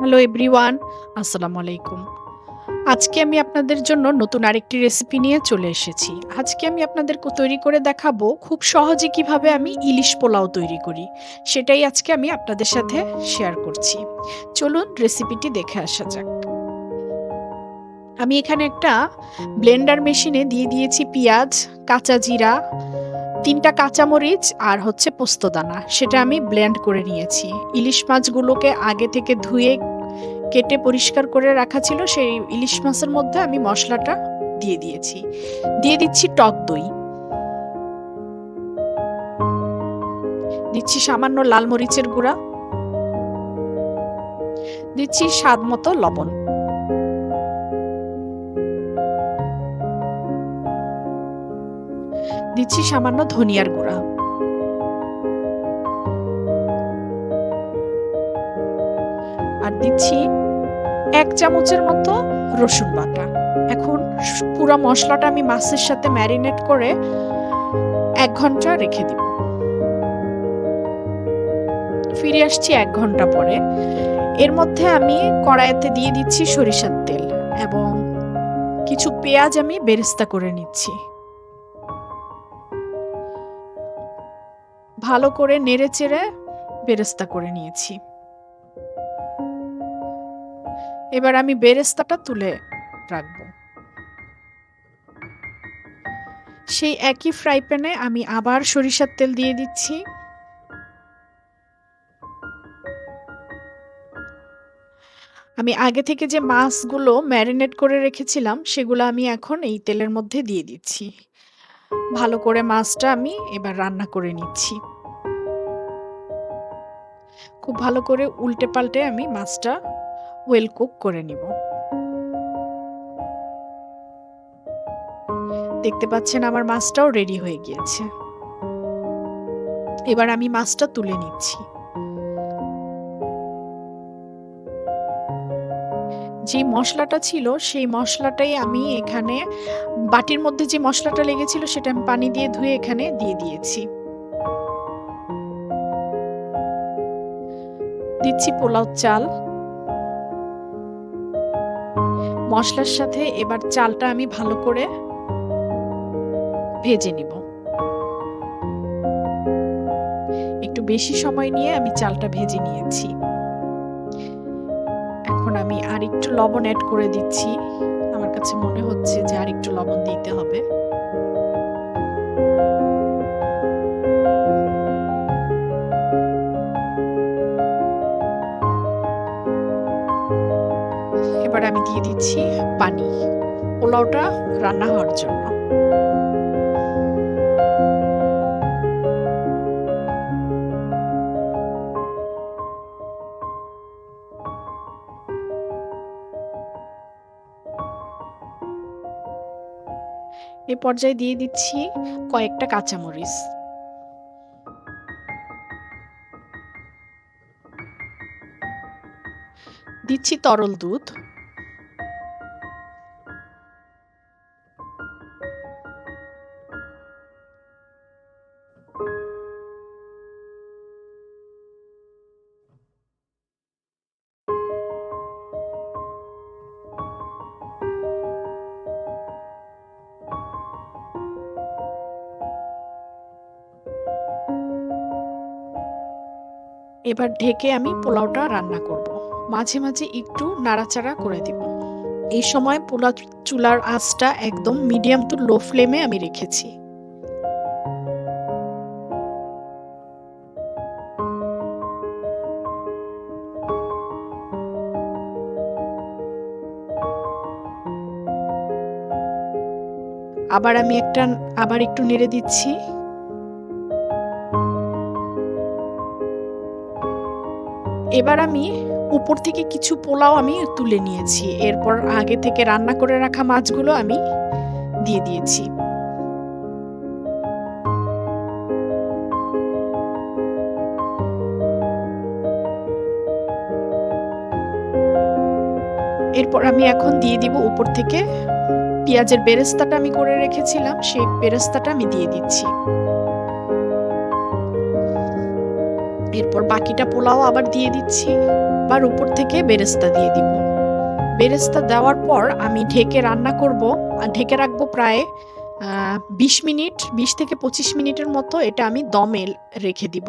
Hello everyone আসসালামু আলাইকুম আজকে আমি আপনাদের জন্য নতুন আরেকটি রেসিপি নিয়ে চলে এসেছি। আজকে আমি আপনাদের তৈরি করে দেখাবো খুব সহজে কীভাবে আমি ইলিশ পোলাও তৈরি করি। সেটাই আজকে আমি আপনাদের সাথে শেয়ার করছি। চলুন রেসিপিটি দেখে আসা যাক। আমি এখানে একটা ব্লেন্ডার মেশিনে দিয়ে দিয়েছি পেঁয়াজ, কাঁচা জিরা তিনটা কাঁচামরিচ আর হচ্ছে পোস্তদানা, সেটা আমি ব্লেন্ড করে নিয়েছি। ইলিশ মাছগুলোকে আগে থেকে ধুয়ে কেটে পরিষ্কার করে রাখা ছিল, সেই ইলিশ মাছের মধ্যে আমি মশলাটা দিয়ে দিয়েছি। দিয়ে দিচ্ছি টক দই। দিচ্ছি সামান্য লাল মরিচের গুঁড়া। দিচ্ছি স্বাদ মতো লবণ। দিচ্ছি সামান্য ধনিয়ার গুঁড়া। আর দিচ্ছি এক চামচের মতো রসুন বাটা। এখন পুরো মশলাটা আমি মাছের সাথে ম্যারিনেট করে এক ঘণ্টা রেখে দিব। ফিরে আসছি এক ঘণ্টা পরে। এর মধ্যে আমি কড়াইতে দিয়ে দিচ্ছি সরিষার তেল এবং কিছু পেঁয়াজ আমি বেরেস্তা করে নিচ্ছি। ভালো করে নেড়ে চেড়ে বেরেস্তা করে নিয়েছি। এবার আমি বেরেস্তাটা তুলে রাখব। সেই একই ফ্রাই প্যানে আমি আবার সরিষার তেল দিয়ে দিচ্ছি। আমি আগে থেকে যে মাছগুলো ম্যারিনেট করে রেখেছিলাম, সেগুলো আমি এখন এই তেলের মধ্যে দিয়ে দিচ্ছি। ভালো করে মাছটা আমি এবার রান্না করে নিচ্ছি। খুব ভালো করে উল্টে পাল্টে আমি মাছটা ওয়েল কুক করে নিব। দেখতে পাচ্ছেন আমার মাছটাও রেডি হয়ে গিয়েছে। এবার আমি মাছটা তুলে নিচ্ছি। যে মশলাটা ছিল, সেই মশলাটাই আমি এখানে, বাটির মধ্যে যে মশলাটা লেগেছিল সেটা আমি পানি দিয়ে ধুয়ে এখানে দিয়ে দিয়েছি। দিচ্ছি পোলাও চাল। মশলার সাথে এবার চালটা আমি ভালো করে ভেজে নিব। একটু বেশি সময় নিয়ে আমি চালটা ভেজে নিয়েছি। এখন আমি আর একটু লবণ অ্যাড করে দিচ্ছি। আমার কাছে মনে হচ্ছে যে আর একটু লবণ দিতে হবে। এবার আমি দিয়ে দিচ্ছি পানি। পোলাওটা রান্না হওয়ার জন্য। এ পর্যায়ে দিয়ে দিচ্ছি কয়েকটা কাঁচামরিচ। দিচ্ছি তরল দুধ। এবার ঢেকে আমি পোলাওটা রান্না করব। মাঝে মাঝে একটু নাড়াচাড়া করে দিব। এই সময় পোলা চুলার আঁচটা একদম মিডিয়াম টু লো ফ্লেমে আমি রেখেছি। আবার আমি একটা, আবার একটু নেড়ে দিচ্ছি। এবার আমি উপর থেকে কিছু পোলাও আমি তুলে নিয়েছি। এরপর আগে থেকে রান্না করে রাখা মাছগুলো আমি দিয়ে দিয়েছি। এরপর আমি এখন দিয়ে দিব উপর থেকে পেঁয়াজের বেরেস্তাটা আমি করে রেখেছিলাম, সেই বেরেস্তাটা আমি দিয়ে দিচ্ছি। এরপর বাকিটা পোলাও আবার দিয়ে দিচ্ছি আবার উপর থেকে বেরেস্তা দিয়ে দিব। বেরেস্তা দেওয়ার পর আমি ঢেকে রান্না করব, আর ঢেকে রাখব প্রায় বিশ মিনিট, বিশ থেকে পঁচিশ মিনিটের মতো এটা আমি দমে রেখে দিব।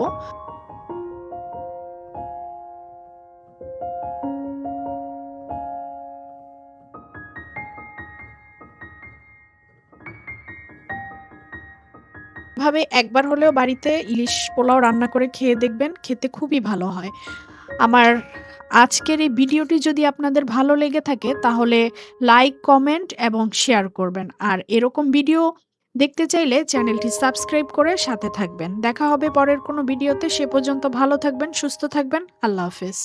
ভাবে একবার হলেও বাড়িতে ইলিশ পোলাও রান্না করে খেয়ে দেখবেন, খেতে খুবই ভালো হয়। আমার আজকের এই ভিডিওটি যদি আপনাদের ভালো লেগে থাকে, তাহলে লাইক, কমেন্ট এবং শেয়ার করবেন। আর এরকম ভিডিও দেখতে চাইলে চ্যানেলটি সাবস্ক্রাইব করে সাথে থাকবেন। দেখা হবে পরের কোনো ভিডিওতে। সে পর্যন্ত ভালো থাকবেন, সুস্থ থাকবেন। আল্লাহ হাফেজ।